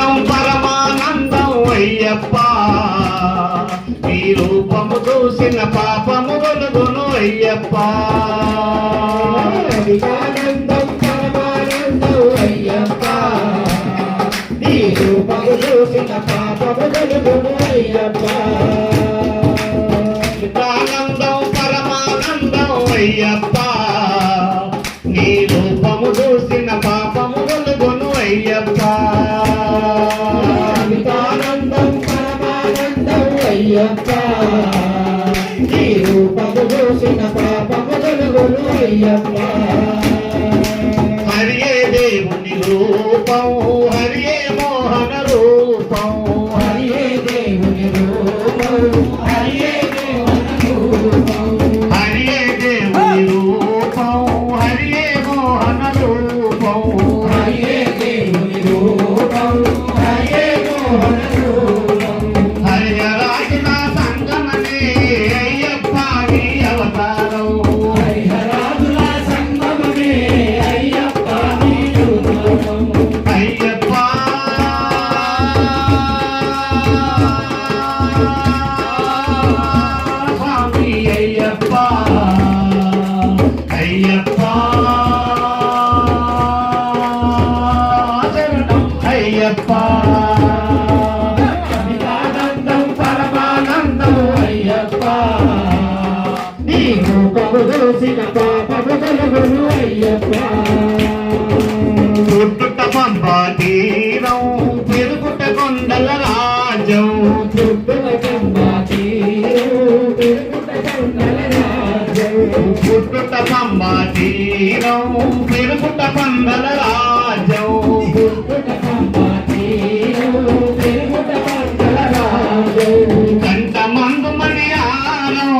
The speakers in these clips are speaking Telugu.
ఆనందం పరమానందం అయ్యప్ప. నీ రూపము చూసిన పాపము వెలుగును అయ్యప్ప. అధికానందం పరమానందం అయ్యప్ప. నీ రూపము చూసిన పాపము కలుగును కలుగును అయ్యప్ప. శరణం అయ్యప్ప అమితానందం పరమానందం అయ్యప్ప. నీ రూపము చూసిన తీరం పెరుగుట పందల రాజం. కంట మందు మణి ఆరం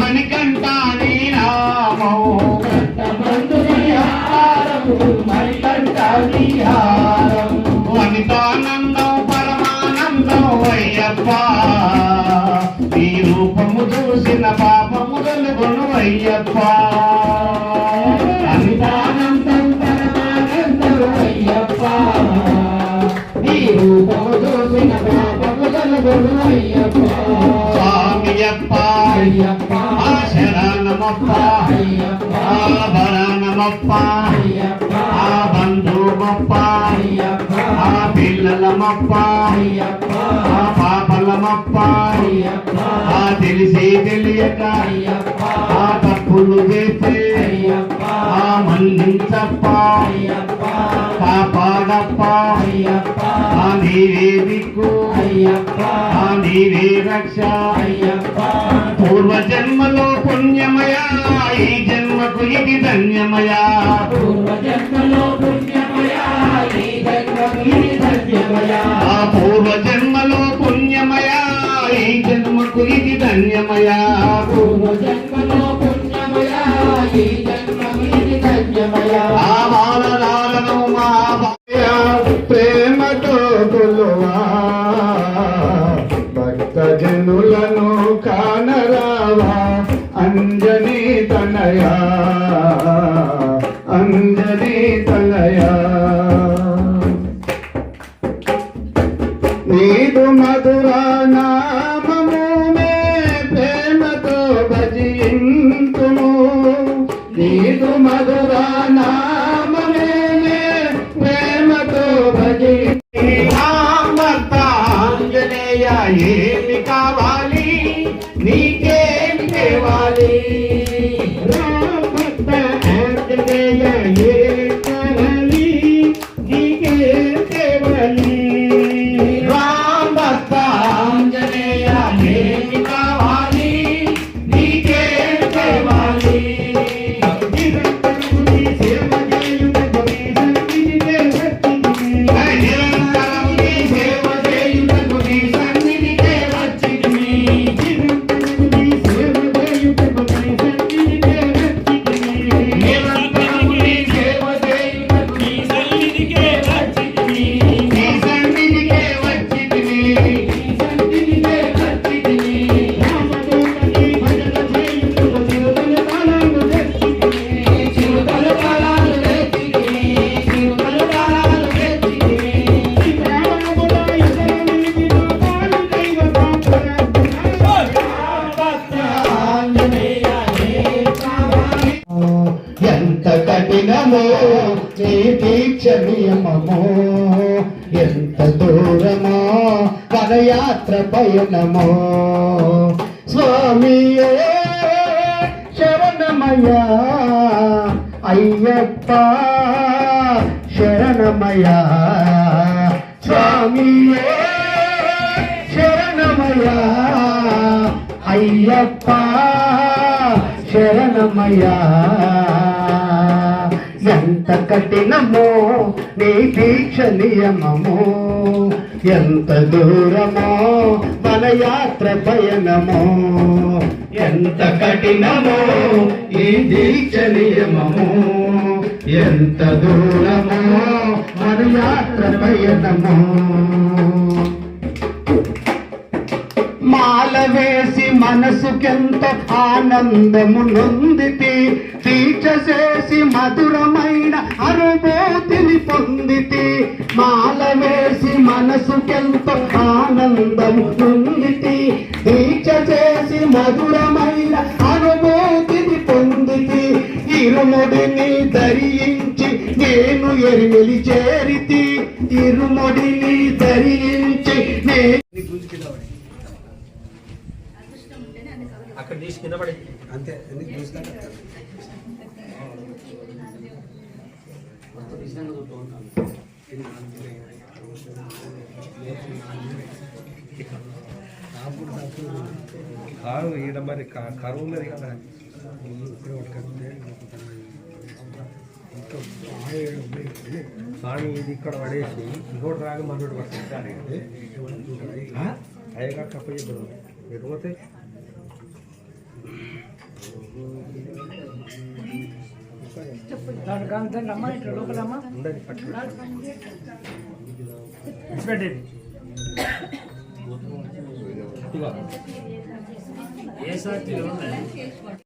మణికంఠ నీ నామం. వనితానందం పరమానందం అయ్యప్ప. ఈ రూపము చూసిన పాపము కలుగును అయ్యప్ప. స్వామియప్ప శరణమప్ప అయ్యప్ప ఆ బంధువప్ప ఆ పిల్లలమప్ప ఆ పాపలమప్ప ఆ తెలిసి తెలియక ఆ తప్పులు ఆ నీవే దిక్కు అయ్యప్ప. ఆ నీవే రక్ష. అయ్యప్ప. పూర్వ జన్మలో పుణ్యమయా. ఈ జన్మకు ఇది ధన్యమయా. పూర్వ జన్మలో పుణ్యమయా. ఈ జన్మకు ఇది ధన్యమయా. ఆ పూర్వ జన్మలో పుణ్యమయా. ఈ జన్మకు ఇది ధన్యమయా. పూర్వ జన్మలో పుణ్యమయా. ఈ జన్మకు ఇది ధన్యమయా. అంజనీ తనయా నీదు మధుర నామము మే ప్రేమతో భజింతుము. నీదు మధురా నామమే ప్రేమతో భజి ఆంజనేయ ఏమి కావాలి? నీకేమి తేవాలి రామ భక్త ఆంజనేయ నియమమో ఎంత దూరమో పదయాత్ర పయనమో. స్వామియే శరణమయ్యా. అయ్యప్ప శరణమయ్యా. స్వామియే శరణమయ్యా. అయ్యప్ప శరణమయ్యా. ఎంత కఠినమో నీ దీక్ష నియమమో ఎంత దూరమో మన యాత్ర పయనమో. ఎంత కఠినమో ఈ దీక్ష నియమము ఎంత దూరమో మన యాత్ర భయనమో మాల వేసి మనసుకెంత ఆనందము నొందితి తీర్చ చేసి మధురమైన అనుభూతిని పొందితి. మాల వేసి మనసుకెంత ఆనందము నొందితి తీర్చ చేసి మధురమైన అనుభూతిని పొందితి. ఇరుముడిని ధరించి నేను ఎరిమిలి చేరితి. ఇరుముడిని ధరించి నేను అక్కడ తీసి కింద పడి అంతే ఎందుకు చూస్తాను కారు ఈడ మరి కరువు ఉన్నది కదా. కానీ ఇది ఇక్కడ పడేసి ఇంకోటి రాగా మనోడు పడుతుంది అయ్యగా కప్ప చెప్పదు ఎటు పోతాయి ఉండదు పట్టు ఇదిగో ఏ సార్?